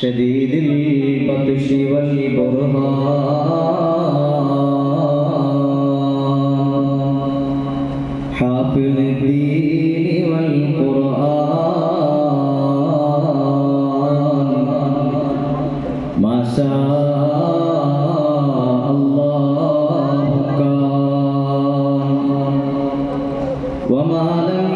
شديد البطش والبرهان حافظ الدين والقرآن ما شاء الله كان وما لم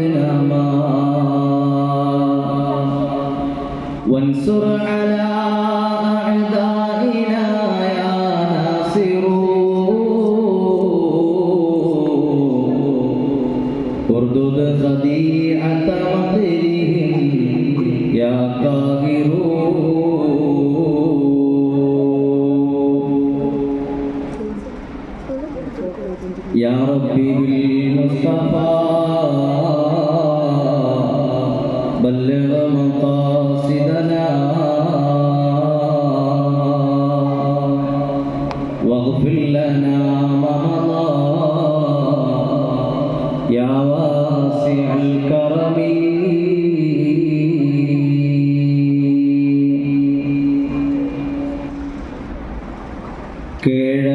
يا ربي بالمصطفى بلغ مقاصدنا واغفر لنا ما مضى يا واسع الكرم കേഴ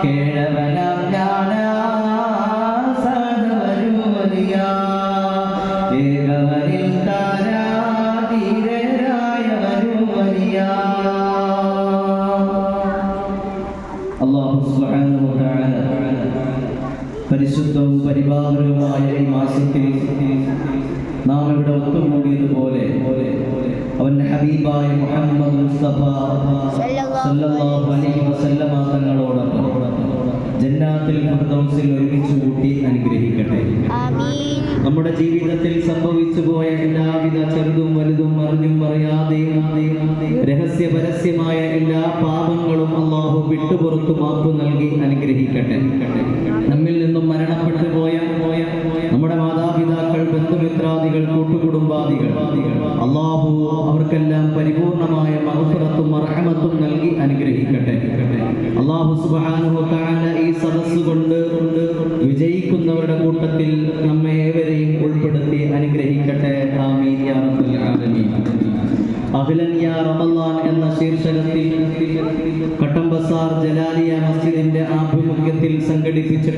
കിഴവനാം ജ്ഞാന സഹരൂപതിയാ ഏകവരിൽ താരാ ധീരരായ വരൂപതിയാ പരിശുദ്ധവും പരിപാകരവുമായ ഈ മാസത്തിൽ നാം ഇവിടെ ഒത്തുകൂടിയതുപോലെ അവൻ ഹബീബായ മുഹമ്മദ് മുസ്തഫ സല്ലല്ലാഹു ഫിർദൗസിൽ ഒരുമിച്ച് കൂട്ടി അനുഗ്രഹിക്കട്ടെ. നമ്മുടെ ജീവിതത്തിൽ സംഭവിച്ചു പോയ എല്ലാവിധ ചെറുതും വലുതും അറിഞ്ഞും അറിയാതെയും രഹസ്യ പരസ്യമായ എല്ലാ പാപങ്ങളും അള്ളാഹു വിട്ടുപുറത്തു മാപ്പ് നൽകി അനുഗ്രഹിക്കട്ടെ. നമ്മിൽ നിന്നും മരണപ്പെട്ടു പോയ പോയ നമ്മുടെ മാതാപിതാക്കൾ ബന്ധുമിത്രാദികൾ കൂട്ടുകുടുംബാദികൾ അള്ളാഹു അവർക്കെല്ലാം പരിപൂർണമായ മഹഫറത്തും അർഹമത്തും നൽകി അനുഗ്രഹിക്കട്ടെ. അള്ളാഹു സുബ്ഹാനഹു തആല ഈ സദസ് കൊണ്ട് വിജയിക്കുന്നവരുടെ കൂട്ടത്തിൽ നമ്മെ ഏവരെയും ഉൾപ്പെടുത്തി അനുഗ്രഹിക്കട്ടെ. ആമീൻ യാ ആലമീൻ. എന്ന ശീർഷകത്തിൽ കട്ടമ്പസാർ ജലാലിയ മസ്ജിദിന്റെ ആഭിമുഖ്യത്തിൽ സംഘടിപ്പിച്ചിട്ടുള്ള